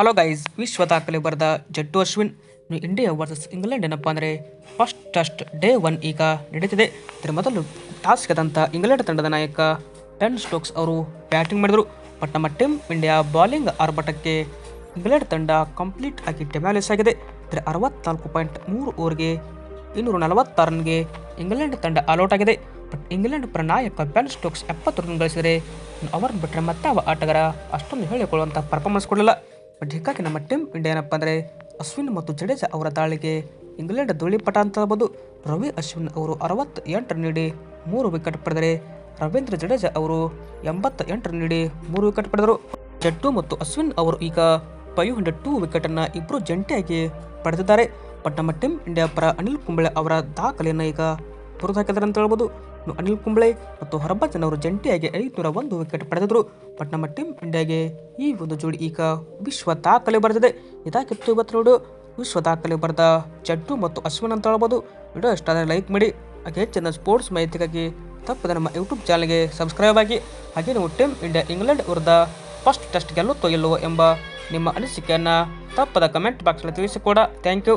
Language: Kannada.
ಹಲೋ ಗೈಸ್ ವಿಶ್ವ ದಾಖಲೆ ಬರೆದ Jaddu Ashwin. India versus England ಏನಪ್ಪ ಅಂದರೆ ಫಸ್ಟ್ ಟೆಸ್ಟ್ ಡೇ ಒನ್ ಈಗ ನಡೀತಿದೆ. ಇದರ ಮೊದಲು ಟಾಸ್ ಗೆದ್ದಂಥ ಇಂಗ್ಲೆಂಡ್ ತಂಡದ ನಾಯಕ ಟೆನ್ ಸ್ಟೋಕ್ಸ್ ಅವರು ಬ್ಯಾಟಿಂಗ್ ಮಾಡಿದರು. ಬಟ್ ನಮ್ಮ ಟೀಮ್ ಇಂಡಿಯಾ ಬಾಲಿಂಗ್ ಆರ್ಭಟಕ್ಕೆ ಇಂಗ್ಲೆಂಡ್ ತಂಡ ಕಂಪ್ಲೀಟ್ ಆಗಿ ಟೆಮ್ಯಾಲಿಸ್ ಆಗಿದೆ. ಇದರ ಅರವತ್ನಾಲ್ಕು ಪಾಯಿಂಟ್ ಮೂರು ಓವರ್ಗೆ ಇನ್ನೂರ ನಲವತ್ತಾರು ರನ್ಗೆ ಇಂಗ್ಲೆಂಡ್ ತಂಡ ಆಲ್ಔಟ್ ಆಗಿದೆ. ಬಟ್ ಇಂಗ್ಲೆಂಡ್ ಪರ ನಾಯಕ ಬೆನ್ ಸ್ಟೋಕ್ಸ್ ಎಪ್ಪತ್ತು ರನ್ ಗಳಿಸಿದರೆ ಅವರನ್ನು ಬಿಟ್ಟರೆ ಮತ್ತಾವ ಆಟಗಾರ ಅಷ್ಟೊಂದು ಹೇಳಿಕೊಳ್ಳುವಂಥ ಪರ್ಫಾರ್ಮೆನ್ಸ್ ಕೊಡಲಿಲ್ಲ. ಬಟ್ ಹೀಗಾಗಿ ನಮ್ಮ ಟೀಮ್ ಇಂಡಿಯಾ ಏನಪ್ಪ ಅಂದರೆ ಅಶ್ವಿನ್ ಮತ್ತು ಜಡೇಜಾ ಅವರ ದಾಳಿಗೆ ಇಂಗ್ಲೆಂಡ್ ಧೂಳಿಪಟ ಅಂತ ಹೇಳ್ಬೋದು. ರವಿ ಅಶ್ವಿನ್ ಅವರು ಅರವತ್ತ ಎಂಟು ನೀಡಿ ಮೂರು ವಿಕೆಟ್ ಪಡೆದರೆ ರವೀಂದ್ರ ಜಡೇಜಾ ಅವರು ಎಂಬತ್ತ ಎಂಟು ನೀಡಿ ಮೂರು ವಿಕೆಟ್ ಪಡೆದರು. ಜಡ್ಡು ಮತ್ತು ಅಶ್ವಿನ್ ಅವರು ಈಗ ಫೈವ್ ಹಂಡ್ರೆಡ್ ಟೂ ವಿಕೆಟನ್ನು ಇಬ್ಬರು ಜಂಟಿಯಾಗಿ ಪಡೆದಿದ್ದಾರೆ. ಬಟ್ ನಮ್ಮ ಟೀಮ್ ಇಂಡಿಯಾ ಪರ ಅನಿಲ್ ಕುಂಬ್ಳೆ ಅವರ ದಾಖಲೆಯನ್ನು ಈಗ ತುರಿದು ಹಾಕಿದ್ದಾರೆ ಅಂತ ಹೇಳ್ಬೋದು. ಇನ್ನು ಅನಿಲ್ ಕುಂಬ್ಳೆ ಮತ್ತು ಹರ್ಭಜನ್ ಅವರು ಜಂಟಿಯಾಗಿ ಐದುನೂರ ಒಂದು ವಿಕೆಟ್ ಪಡೆದರು. ಬಟ್ ನಮ್ಮ ಟೀಮ್ ಇಂಡಿಯಾಗೆ ಈ ಒಂದು ಜೋಡಿ ಈಗ ವಿಶ್ವ ದಾಖಲೆ ಬರೆದಿದೆ. ಇದಾಗಿತ್ತು ಇವತ್ತು ನೋಡು ವಿಶ್ವ ದಾಖಲೆ ಬರೆದ ಜಡ್ಡು ಮತ್ತು ಅಶ್ವಿನ್ ಅಂತ ಹೇಳ್ಬೋದು. ವಿಡಿಯೋ ಇಷ್ಟ ಆದರೆ ಲೈಕ್ ಮಾಡಿ. ಹಾಗೆ ಹೆಚ್ಚಿನ ಸ್ಪೋರ್ಟ್ಸ್ ಮಾಹಿತಿಗಾಗಿ ತಪ್ಪದೆ ನಮ್ಮ ಯೂಟ್ಯೂಬ್ ಚಾನಲ್ಗೆ ಸಬ್ಸ್ಕ್ರೈಬ್ ಆಗಿ. ಹಾಗೆ ನೀವು ಟೀಮ್ ಇಂಡಿಯಾ ಇಂಗ್ಲೆಂಡ್ ವಿರುದ್ಧ ಫಸ್ಟ್ ಟೆಸ್ಟ್ ಗೆಲ್ಲುತ್ತೋ ಇಲ್ಲವೋ ಎಂಬ ನಿಮ್ಮ ಅನಿಸಿಕೆಯನ್ನು ತಪ್ಪದ ಕಮೆಂಟ್ ಬಾಕ್ಸ್ನಲ್ಲಿ ತಿಳಿಸಿಕೊಡ. Thank you.